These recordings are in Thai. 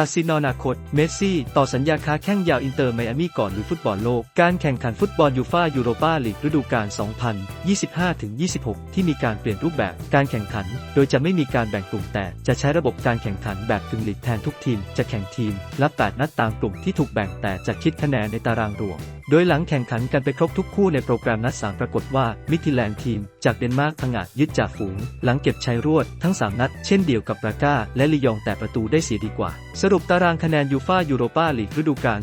ตัดสินอนาคต เมสซี่ ต่อสัญญาค้าแข้งยาวอินเตอร์ไมอามี่ก่อนหรือฟุตบอลโลก การแข่งขันฟุตบอลยูฟ่ายูโรปาลีกฤดูกาล 2025-26 ที่มีการเปลี่ยนรูปแบบการแข่งขัน โดยจะไม่มีการแบ่งกลุ่มแต่จะใช้ระบบการแข่งขันแบบกึ่งลีกแทนทุกทีม จะแข่งทีมละ8นัดตามกลุ่มที่ถูกแบ่งแต่จะคิดคะแนนในตารางรวมโดยหลังแข่งขันกันไปครบทุกคู่ในโปรแกรมนัดสามปรากฏว่ามิทิแลนด์ทีม จากเดนมาร์กพังอาจยึดจ่าฝูง หลังเก็บชัยรวดทั้ง 3 นัด เช่นเดียวกับราก้า และลียองแต่ประตูได้เสียดีกว่า สรุปตารางคะแนนยูฟ่ายูโรปาลีกฤดูกาล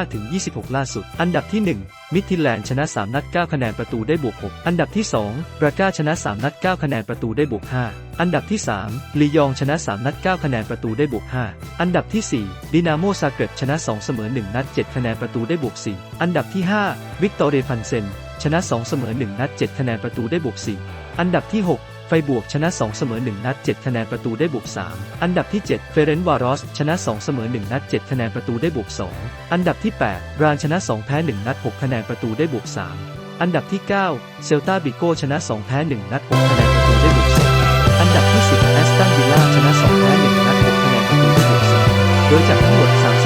2025-26 ล่าสุด อันดับที่ 1มิทิแลนด์ชนะ 3 นัด 9 คะแนนประตูได้บวก 6 อันดับที่2ราก้าชนะ 3 นัด 9 คะแนนประตูได้บวก 5 อันดับที่ 3 ลียองชนะ 3 นัด 9 คะแนนประตูได้บวก 5 อันดับที่ 4 ดินาโมซาเกร็บชนะ 2 เสมอ 1 นัด 7 คะแนนประตูได้บวก 4 อันดับที่ 5 วิกตอเรฟันเซน ชนะ 2 เสมอ 1 นัด 7 คะแนนประตูได้บวก 4 อันดับที่ 6ไฟบวกชนะ 2 เสมอ 1 นัด 7 คะแนนประตูได้บวก 3 อันดับที่ 7 เฟเรนวารอส ชนะ 2 เสมอ 1 นัด 7 คะแนนประตูได้บวก 2 อันดับที่ 8 รานชนะ 2 แพ้ 1 นัด 6 คะแนนประตูได้บวก 3 อันดับที่ 9 เซลตาบิโกชนะ 2 แพ้ 1 นัด 6 คะแนนประตูได้บวก ที่ 10 แอสตันวิลล่าชนะ2แพ้1นัด6คะแนนประตูได้บวก2โดยจากทั้งหมด 3